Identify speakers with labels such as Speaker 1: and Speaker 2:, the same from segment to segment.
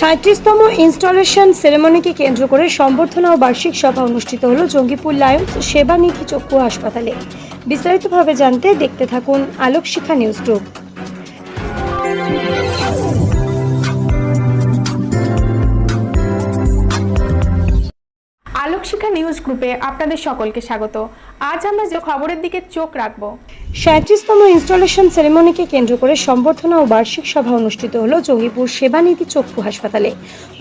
Speaker 1: সাঁত্রিশতম installation সেরেমনিকে কেন্দ্র করে সম্বর্ধনা ও বার্ষিক সভা অনুষ্ঠিত হল জঙ্গিপুর লায়ন্স সেবানিধি চক্ষু হাসপাতালে। বিস্তারিতভাবে জানতে দেখতে থাকুন Alok Shikha news group.
Speaker 2: Alokshikha news গ্রুপে আপনাদের সকলকে স্বাগত। আজ আমরা যে খবরের দিকে চোখ রাখব
Speaker 1: সাঁত্রিশতম ইনস্টলেশন সেরেমনিকে কেন্দ্র করে সম্বর্ধনা ও বার্ষিক সভা অনুষ্ঠিত হল জঙ্গিপুর সেবানীতি চক্ষু হাসপাতালে।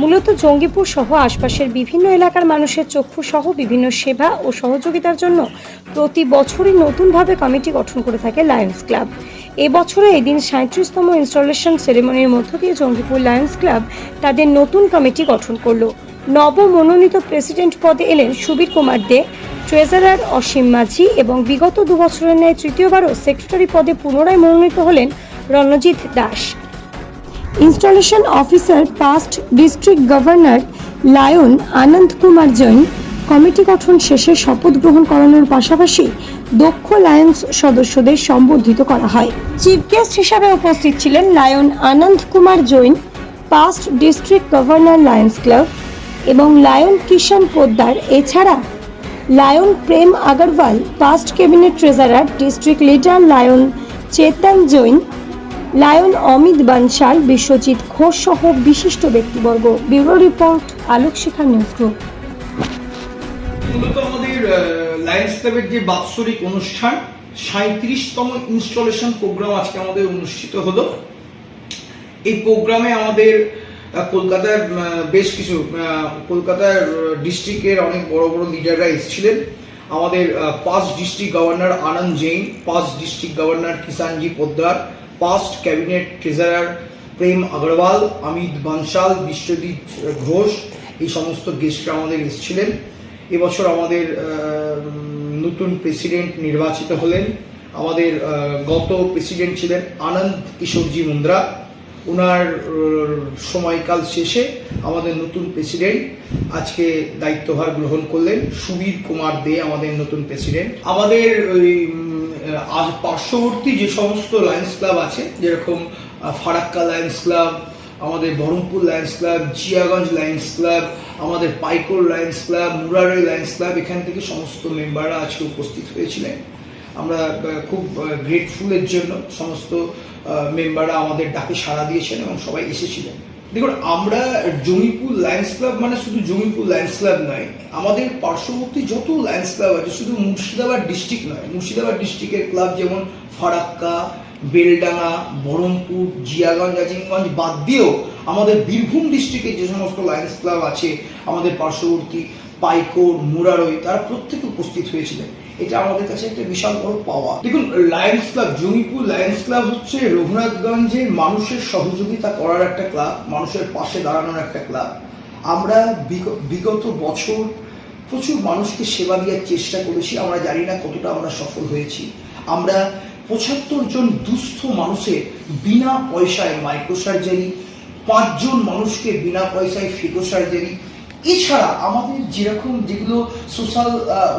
Speaker 1: মূলত জঙ্গিপুর সহ আশপাশের বিভিন্ন এলাকার মানুষের চক্ষু সহ বিভিন্ন সেবা ও সহযোগিতার জন্য প্রতি বছরই নতুনভাবে কমিটি গঠন করে থাকে লায়ন্স ক্লাব। এবছরে এদিন সাঁত্রিশতম ইনস্টলেশন সেরেমনির মধ্য দিয়ে জঙ্গিপুর লায়ন্স ক্লাব তাদের নতুন কমিটি গঠন করল। নবমনোনীত প্রেসিডেন্ট পদে এলেন সুবীর কুমার দে, ট্রেজারার অসীম মাঝি এবং বিগত দু বছরের ন্যায় তৃতীয়বারও সেক্রেটারি পদে পুনরায় মনোনীত হলেন Ranjit Das. Installation officer past district governor lion Anand Kumar Jain, committee গঠন শেষে শপথ গ্রহণ করানোর পাশাপাশি দক্ষ লায়ন্স সদস্যদের সম্বর্ধিত করা হয়। চিফ গেস্ট হিসাবে উপস্থিত ছিলেন lion Anand Kumar Jain, past district governor lions club এবং লায়ন কিষান পোদ্দার, এছাড়া lion Prem Agarwal past cabinet treasurer district leader lion Chetan Jain, lion Amit Bansal, Biswajit Ghosh সহ বিশিষ্ট ব্যক্তিবর্গ। Bureau report Alok Shikha news group
Speaker 3: মূলত আমাদের Lions ক্লাবের যে বাৎসরিক অনুষ্ঠান সাঁত্রিশতম ইনস্টলেশন প্রোগ্রাম আজকে আমাদের অনুষ্ঠিত হলো। এই প্রোগ্রামে আমাদের কলকাতার বেশ কিছু কলকাতার ডিস্ট্রিক্টের অনেক বড় বড় লিডাররা এসেছিলেন। আমাদের past district governor Anand Jain past district governor Kishanji Poddar past cabinet treasurer Prem Agarwal, Amit Bansal, Biswajit Ghosh, এই সমস্ত গেস্টরা আমাদের এসেছিলেন। এবছর আমাদের নতুন প্রেসিডেন্ট নির্বাচিত হলেন। আমাদের গত প্রেসিডেন্ট ছিলেন আনন্দ কিশোরজি মুন্দ্রা। ওনার সময়কাল শেষে আমাদের নতুন প্রেসিডেন্ট আজকে দায়িত্বভার গ্রহণ করলেন সুবীর কুমার দে, আমাদের নতুন প্রেসিডেন্ট। আমাদের ওই পার্শ্ববর্তী যে সমস্ত লায়ন্স ক্লাব আছে, যেরকম ফারাক্কা লায়ন্স ক্লাব আমাদের Baharampur lions club Jiaganj lions club আমাদের Paikar lions club Murarai lions club এখান থেকে সমস্ত মেম্বাররা আজকে উপস্থিত হয়েছিলেন। আমরা খুব গ্রেটফুলের জন্য সমস্ত মেম্বাররা আমাদের ডাকে সাড়া দিয়েছেন এবং সবাই এসেছিলেন। দেখুন, আমরা জমিপুর লায়ন্স ক্লাব মানে শুধু জমিপুর লায়ন্স ক্লাব নয়, আমাদের পার্শ্ববর্তী যত লায়ন্স ক্লাব আছে, শুধু মুর্শিদাবাদ ডিস্ট্রিক্ট নয়, মুর্শিদাবাদ ডিস্ট্রিক্টের ক্লাব যেমন ফারাক্কা, বেলডাঙ্গা, বহরমপুর, জিয়াগঞ্জ আজিমগঞ্জ বাদ দিয়েও আমাদের বীরভূম ডিস্ট্রিক্টের যে সমস্ত লায়ন্স ক্লাব আছে, আমাদের পার্শ্ববর্তী পাইকোর মুরারই, তারা প্রত্যেকে উপস্থিত হয়েছিলেন। এটা আমাদের কাছে একটা বিশাল বড় পাওয়া। দেখুন lions club Jamipur lions club হচ্ছে রঘুনাথগঞ্জের মানুষের সহযোগিতা করার একটা ক্লাব মানুষের পাশে দাঁড়ানোর একটা ক্লাব আমরা বিগ- বিগত বছর প্রচুর মানুষকে সেবা দেওয়ার চেষ্টা করেছি, আমরা জানি না কতটা আমরা সফল হয়েছি। আমরা পঁচাত্তর জন দুস্থ মানুষের বিনা পয়সায় মাইক্রো সার্জারি পাঁচজন মানুষকে বিনা পয়সায় ফিটো সার্জারি এছাড়া আমাদের যেরকম যেগুলো সোশ্যাল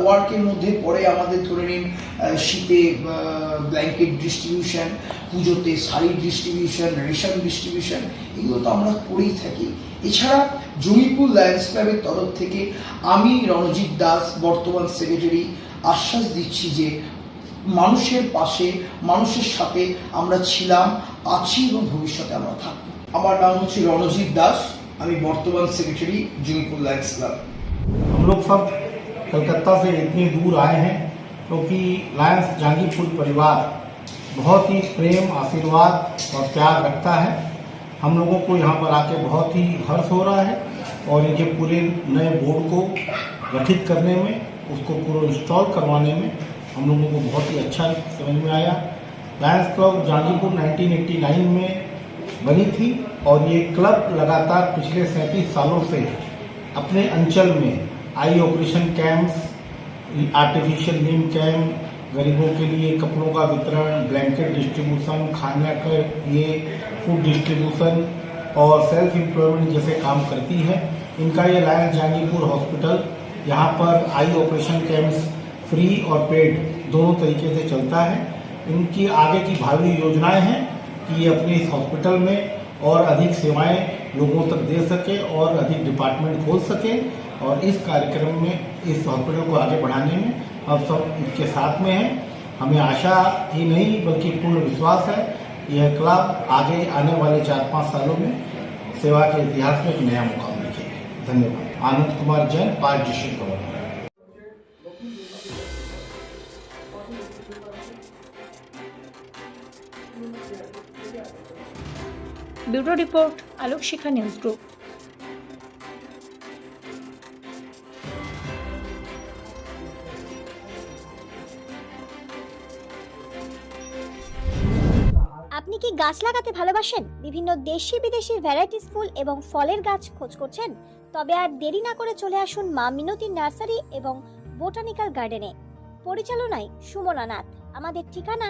Speaker 3: ওয়ার্কের মধ্যে পড়ে, আমাদের ধরে নিন শীতে ব্ল্যাঙ্কেট ডিস্ট্রিবিউশন পুজোতে শাড়ি ডিস্ট্রিবিউশন রেশন ডিস্ট্রিবিউশন এগুলো তো আমরা করেই থাকি। এছাড়া জমিপুর লায়ন্স ক্লাবের তরফ থেকে আমি রণজিৎ দাস, বর্তমান সেক্রেটারি আশ্বাস দিচ্ছি যে মানুষের পাশে, মানুষের সাথে আমরা ছিলাম, আছি এবং ভবিষ্যতে আমরা থাকব। আমার নাম হচ্ছে রণজিৎ দাস। আমি বর্তমান সেক্রেটারি জমিপুর লায়ন্স ক্লাব
Speaker 4: हम लोग सब कलकत्ता से इतनी दूर आए हैं क्योंकि लायंस जहांगीरपुर परिवार बहुत ही प्रेम आशीर्वाद और प्यार रखता है हम लोगों को यहाँ पर आके बहुत ही हर्ष हो रहा है और इनके पूरे नए बोर्ड को गठित करने में उसको पूरा इंस्टॉल करवाने में हम लोगों को बहुत ही अच्छा समझ में आया लायंस क्लब जहांगीरपुर 1989 में बनी थी और ये क्लब लगातार पिछले सैंतीस सालों से अपने अंचल में आई ऑपरेशन कैंप्स, आर्टिफिशियल नीम कैंप, गरीबों के लिए कपड़ों का वितरण, ब्लैंकेट डिस्ट्रीब्यूशन, खाने का ये फ़ूड डिस्ट्रीब्यूशन और सेल्फ एम्प्लॉयमेंट जैसे काम करती है। इनका ये लायन जहांगीरपुर हॉस्पिटल यहाँ पर आई ऑपरेशन कैंप्स फ्री और पेड दोनों तरीके से चलता है। इनकी आगे की भावी योजनाएँ हैं। कि ये अपने इस हॉस्पिटल में और अधिक सेवाएँ लोगों तक दे सके और अधिक डिपार्टमेंट खोल सके और इस कार्यक्रम में, इस हॉस्पिटल को आगे बढ़ाने में हम सब इसके साथ में हैं। हमें आशा ही नहीं, बल्कि पूर्ण विश्वास है, यह क्लब आगे आने वाले चार पाँच सालों में सेवा के इतिहास में एक नया मुकाम लिखेगी धन्यवाद। Anand Kumar Jain, past district governor
Speaker 1: bureau report Alok Shikha news group.
Speaker 5: আপনি কি গাছ লাগাতে ভালোবাসেন? বিভিন্ন দেশি বিদেশি ভ্যারাইটিস ফুল এবং ফলের গাছ খোঁজ করছেন? তবে আর দেরি না করে চলে আসুন মা মিনতি নার্সারি এবং বোটানিক্যাল গার্ডেনে। পরিচালনায় সুমনা নাথ। আমাদের ঠিকানা